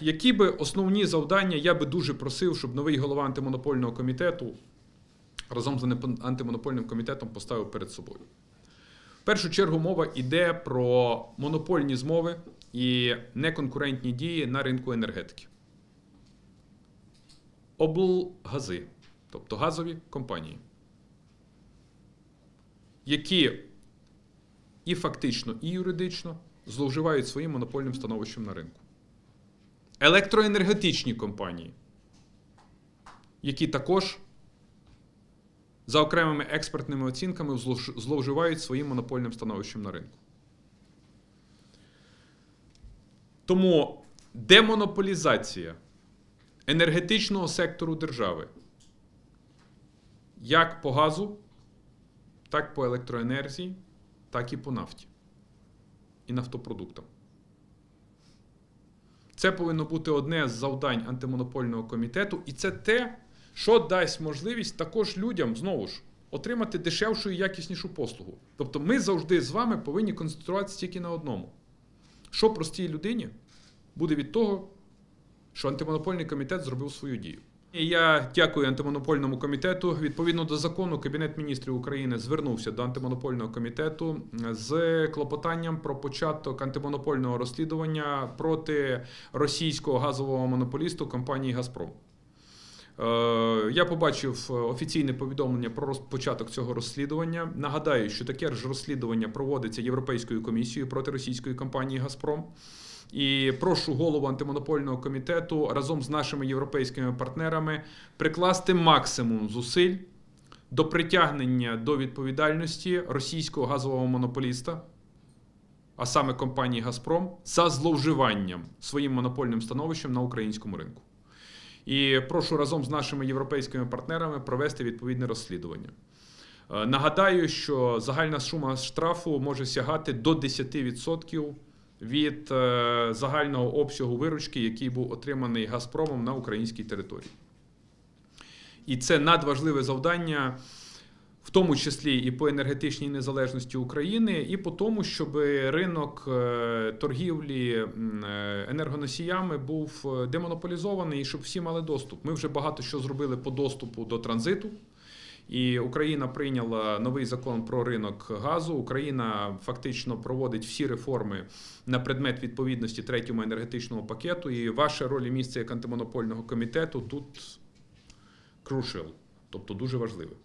Які би основні завдання я би дуже просив, щоб новий голова антимонопольного комітету разом з антимонопольним комітетом поставив перед собою? В першу чергу мова йде про монопольні змови і неконкурентні дії на ринку енергетики. Облгази, тобто газові компанії, які і фактично, і юридично зловживають своїм монопольним становищем на ринку. Електроенергетичні компанії, які також за окремими експертними оцінками зловживають своїм монопольним становищем на ринку. Тому демонополізація енергетичного сектору держави як по газу, так по електроенергії, так і по нафті і нафтопродуктам. Це повинно бути одне з завдань антимонопольного комітету, і це те, що дасть можливість також людям знову ж отримати дешевшу і якіснішу послугу. Тобто ми завжди з вами повинні концентруватися тільки на одному. Що простій людині буде від того, що антимонопольний комітет зробив свою дію. Я дякую антимонопольному комітету. Відповідно до закону, Кабінет міністрів України звернувся до антимонопольного комітету з клопотанням про початок антимонопольного розслідування проти російського газового монополісту компанії Газпром. Е, Я побачив офіційне повідомлення про початок цього розслідування. Нагадаю, що таке ж розслідування проводиться Європейською комісією проти російської компанії Газпром. І прошу голову антимонопольного комітету разом з нашими європейськими партнерами прикласти максимум зусиль до притягнення до відповідальності російського газового монополіста, а саме компанії Газпром, за зловживанням своїм монопольним становищем на українському ринку. І прошу разом з нашими європейськими партнерами провести відповідне розслідування. Е, Нагадаю, що загальна сума штрафу може сягати до 10% від е, загального обсягу виручки, який був отриманий Газпромом на українській території. І це надважливе завдання, в тому числі і по енергетичній незалежності України, і по тому, щоб ринок е, торгівлі е, енергоносіями був демонополізований і щоб всі мали доступ. Ми вже багато що зробили по доступу до транзиту. І Україна прийняла новий закон про ринок газу. Україна фактично проводить всі реформи на предмет відповідності третьому енергетичному пакету. І ваша роль і місце як антимонопольного комітету тут crucial, тобто дуже важливе.